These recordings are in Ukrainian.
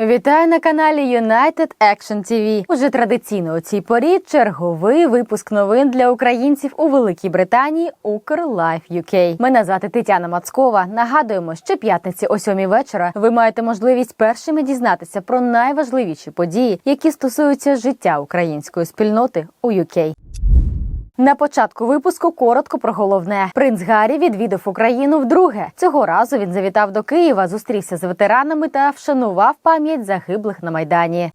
Вітаю на каналі United Action TV. Уже традиційно у цій порі черговий випуск новин для українців у Великій Британії Укрлайф UK. Мене звати Тетяна Мацкова. Нагадуємо, що п'ятниці о сьомій вечора ви маєте можливість першими дізнатися про найважливіші події, які стосуються життя української спільноти у UK. На початку випуску коротко про головне. Принц Гаррі відвідав Україну вдруге. Цього разу він завітав до Києва, зустрівся з ветеранами та вшанував пам'ять загиблих на майдані.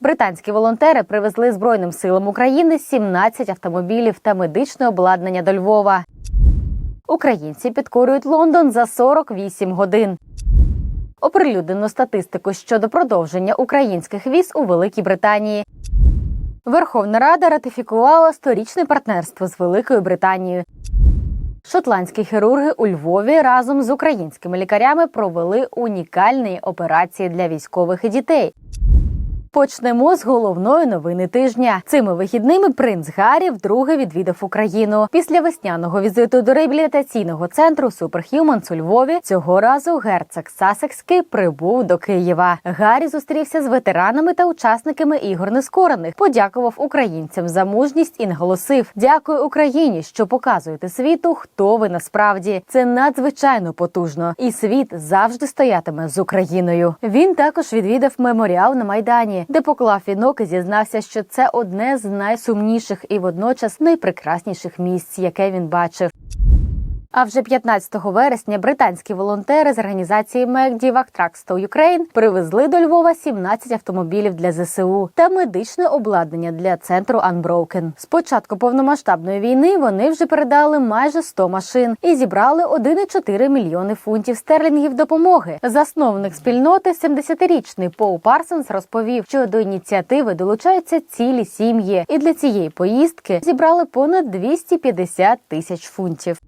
Британські волонтери привезли Збройним силам України 17 автомобілів та медичне обладнання до Львова. Українці підкорюють Лондон за 48 годин. Оприлюднено статистику щодо продовження українських віз у Великій Британії. Верховна Рада ратифікувала сторічне партнерство з Великою Британією. Шотландські хірурги у Львові разом з українськими лікарями провели унікальні операції для військових і дітей. Почнемо з головної новини тижня. Цими вихідними принц Гаррі вдруге відвідав Україну. Після весняного візиту до реабілітаційного центру Superhumans у Львові цього разу герцог Сасекський прибув до Києва. Гаррі зустрівся з ветеранами та учасниками ігор нескорених. Подякував українцям за мужність і наголосив: Дякую Україні, що показуєте світу, хто ви насправді. Це надзвичайно потужно, і світ завжди стоятиме з Україною. Він також відвідав меморіал на майдані, де поклав вінок і зізнався, що це одне з найсумніших і водночас найпрекрасніших місць, яке він бачив. А вже 15 вересня британські волонтери з організації Медівак Траксто Ukraine привезли до Львова 17 автомобілів для ЗСУ та медичне обладнання для центру Unbroken. З початку повномасштабної війни вони вже передали майже 100 машин і зібрали 1,4 мільйони фунтів стерлінгів допомоги. Засновник спільноти, 70-річний Пол Парсонс, розповів, що до ініціативи долучаються цілі сім'ї, і для цієї поїздки зібрали понад 250 тисяч фунтів.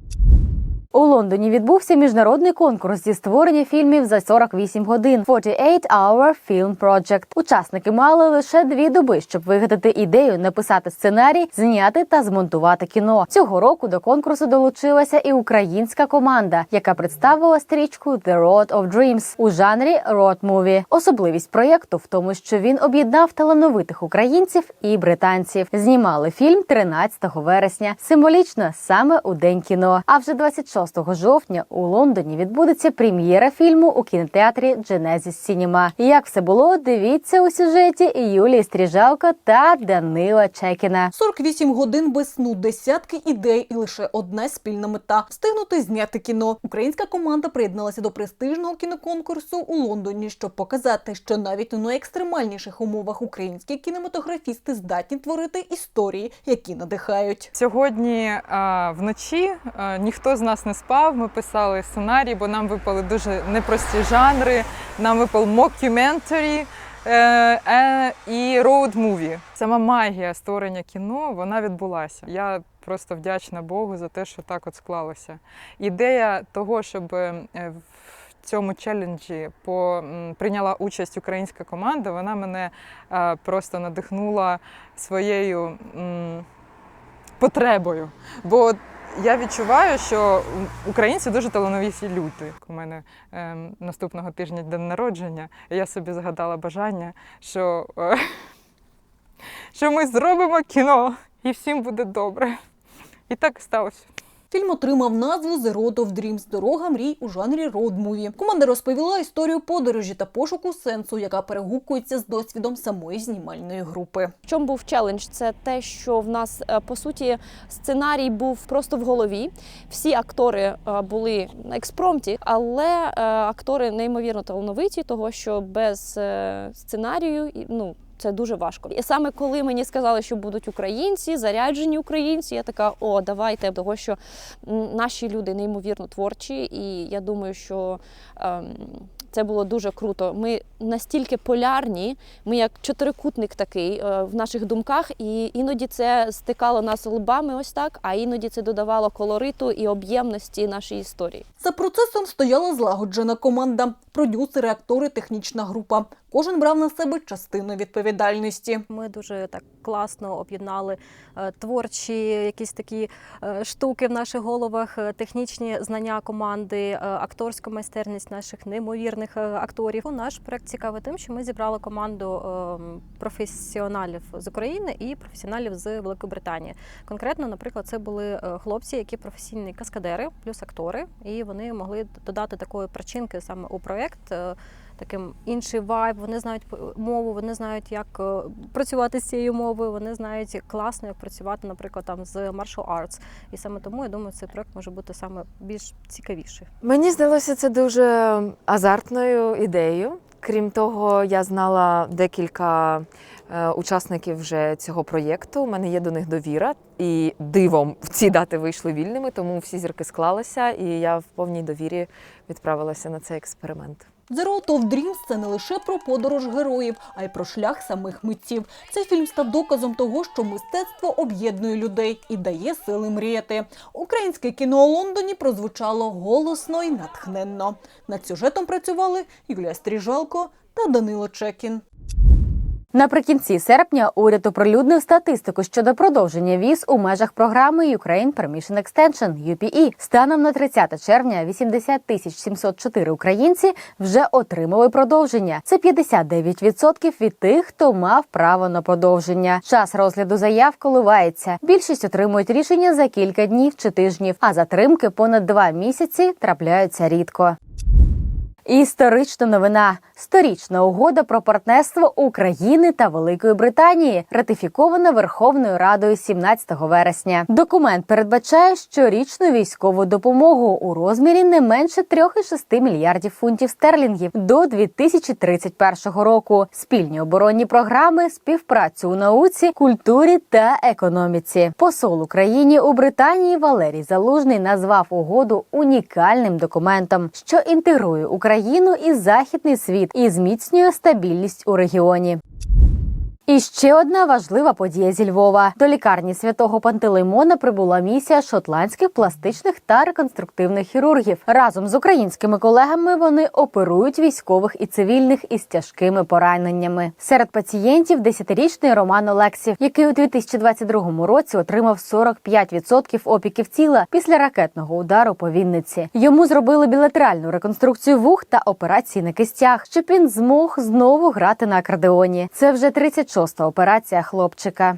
У Лондоні відбувся міжнародний конкурс зі створення фільмів за 48 годин 48 Hour Film Project. Учасники мали лише дві доби, щоб вигадати ідею, написати сценарій, зняти та змонтувати кіно. Цього року до конкурсу долучилася і українська команда, яка представила стрічку The Road of Dreams у жанрі road movie. Особливість проєкту в тому, що він об'єднав талановитих українців і британців. Знімали фільм 13 вересня. Символічно саме у день кіно. А вже 26 6 жовтня у Лондоні відбудеться прем'єра фільму у кінотеатрі Genesis Cinema. Як все було, дивіться у сюжеті Юлії Стріжалко та Данила Чекіна. 48 годин без сну, десятки ідей і лише одна спільна мета встигнути зняти кіно. Українська команда приєдналася до престижного кіноконкурсу у Лондоні, щоб показати, що навіть у найекстремальніших умовах українські кінематографісти здатні творити історії, які надихають. Сьогодні а, вночі а, ніхто з нас не спав. Ми писали сценарій, бо нам випали дуже непрості жанри. Нам випав мокюментарі е, е, і роуд-муві. Сама магія створення кіно вона відбулася. Я просто вдячна Богу за те, що так от склалося. Ідея того, щоб е, в цьому челенджі по, прийняла участь українська команда, вона мене просто надихнула своєю потребою. Бо я відчуваю, що українці дуже талановиті люди. У мене е, наступного тижня день народження, і я собі згадала бажання, що, е, що ми зробимо кіно і всім буде добре. І так сталося. Фільм отримав назву The Road of Dreams – Дорога мрій у жанрі роуд-муві. Команда розповіла історію подорожі та пошуку сенсу, яка перегукується з досвідом самої знімальної групи. В чому був челендж? Це те, що в нас е, по суті сценарій був просто в голові. Всі актори е, були на експромті, але е, актори неймовірно талановиті, того що без сценарію ну. Це дуже важко. І саме коли мені сказали, що будуть українці, заряджені українці, я така: о, давайте, того що наші люди неймовірно творчі, і я думаю, що ем, Це було дуже круто. Ми настільки полярні, ми як чотирикутник такий е, в наших думках, і іноді це стикало нас лбами, ось так, а іноді це додавало колориту і об'ємності нашій історії. За процесом стояла злагоджена команда, продюсери, актори, технічна група. Кожен брав на себе частину відповідальності. Ми дуже так класно об'єднали е, творчі якісь такі е, штуки в наших головах, технічні знання команди, акторську майстерність наших неймовірних е, акторів. Наш проект цікавий тим, що ми зібрали команду е, професіоналів з України і професіоналів з Великої Британії. Конкретно, наприклад, це були е, хлопці, які професійні каскадери, плюс актори, і вони могли додати такої причинки саме у проект. Таким інший вайб, вони знають мову, вони знають, як е, працювати з цією мовою, вони знають класно, як працювати, наприклад, там з martial arts. І саме тому я думаю, цей проект може бути саме більш цікавіший. Мені здалося це дуже азартною ідеєю. Крім того, я знала декілька е, учасників вже цього проєкту. У мене є до них довіра, і дивом ці дати вийшли вільними, тому всі зірки склалися, і я в повній довірі відправилася на цей експеримент. Road of Dreams – це не лише про подорож героїв, а й про шлях самих митців. Цей фільм став доказом того, що мистецтво об'єднує людей і дає сили мріяти. Українське кіно у Лондоні прозвучало голосно і натхненно. Над сюжетом працювали Юлія Стріжалко та Данило Чекін. Наприкінці серпня уряд оприлюднив статистику щодо продовження віз у межах програми Ukraine Permission Extension UPE. Станом на 30 червня 80 тисяч 704 українці вже отримали продовження. Це 59% від тих, хто мав право на продовження. Час розгляду заяв коливається. Більшість отримують рішення за кілька днів чи тижнів, а затримки понад два місяці трапляються рідко. Історична новина: сторічна угода про партнерство України та Великої Британії, ратифікована Верховною Радою 17 вересня. Документ передбачає щорічну військову допомогу у розмірі не менше 3,6 мільярдів фунтів стерлінгів до 2031 року. Спільні оборонні програми, співпрацю у науці, культурі та економіці. Посол Україні у Британії Валерій Залужний назвав угоду унікальним документом, що інтегрує Україну і західний світ і зміцнює стабільність у регіоні. І ще одна важлива подія зі Львова. До лікарні святого Пантелеймона прибула місія шотландських пластичних та реконструктивних хірургів. Разом з українськими колегами вони оперують військових і цивільних із тяжкими пораненнями. Серед пацієнтів 10-річний Роман Олексів, який у 2022 році отримав 45% опіків тіла після ракетного удару по Вінниці. Йому зробили білатеральну реконструкцію вух та операції на кистях, щоб він змог знову грати на акордеоні. Це вже 36-та операція хлопчика.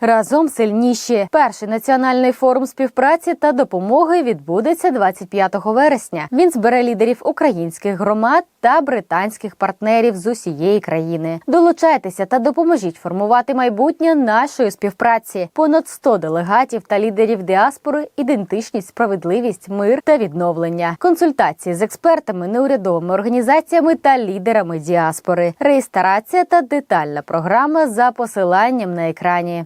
Разом сильніші. Перший національний форум співпраці та допомоги відбудеться 25 вересня. Він збере лідерів українських громад та британських партнерів з усієї країни. Долучайтеся та допоможіть формувати майбутнє нашої співпраці. Понад 100 делегатів та лідерів діаспори, ідентичність, справедливість, мир та відновлення. Консультації з експертами, неурядовими організаціями та лідерами діаспори. Реєстрація та детальна програма за посиланням на екрані.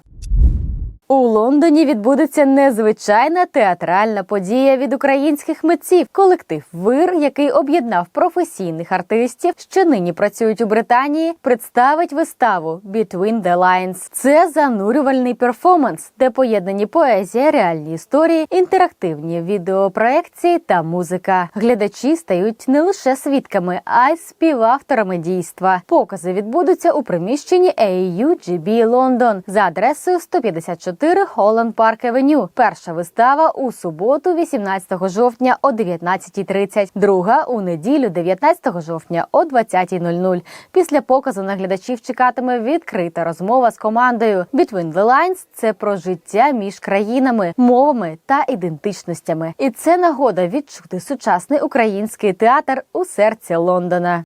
У Лондоні відбудеться незвичайна театральна подія від українських митців. Колектив Вир, який об'єднав професійних артистів, що нині працюють у Британії, представить виставу «Between the Lines». Це занурювальний перформанс, де поєднані поезія, реальні історії, інтерактивні відеопроекції та музика. Глядачі стають не лише свідками, а й співавторами дійства. Покази відбудуться у приміщенні AU GB Лондон за адресою 154 Holland Park Avenue. Перша вистава у суботу, 18 жовтня о 19.30. Друга у неділю, 19 жовтня о 20.00. Після показу на глядачів чекатиме відкрита розмова з командою. Between the Lines – це про життя між країнами, мовами та ідентичностями. І це нагода відчути сучасний український театр у серці Лондона.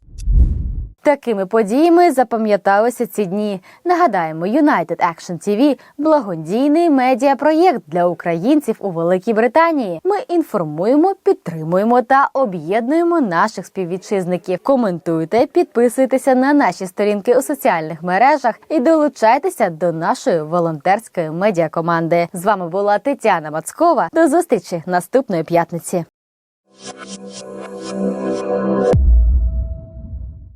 Такими подіями запам'яталися ці дні. Нагадаємо, United Action TV – благодійний медіапроєкт для українців у Великій Британії. Ми інформуємо, підтримуємо та об'єднуємо наших співвітчизників. Коментуйте, підписуйтеся на наші сторінки у соціальних мережах і долучайтеся до нашої волонтерської медіакоманди. З вами була Тетяна Мацкова. До зустрічі наступної п'ятниці.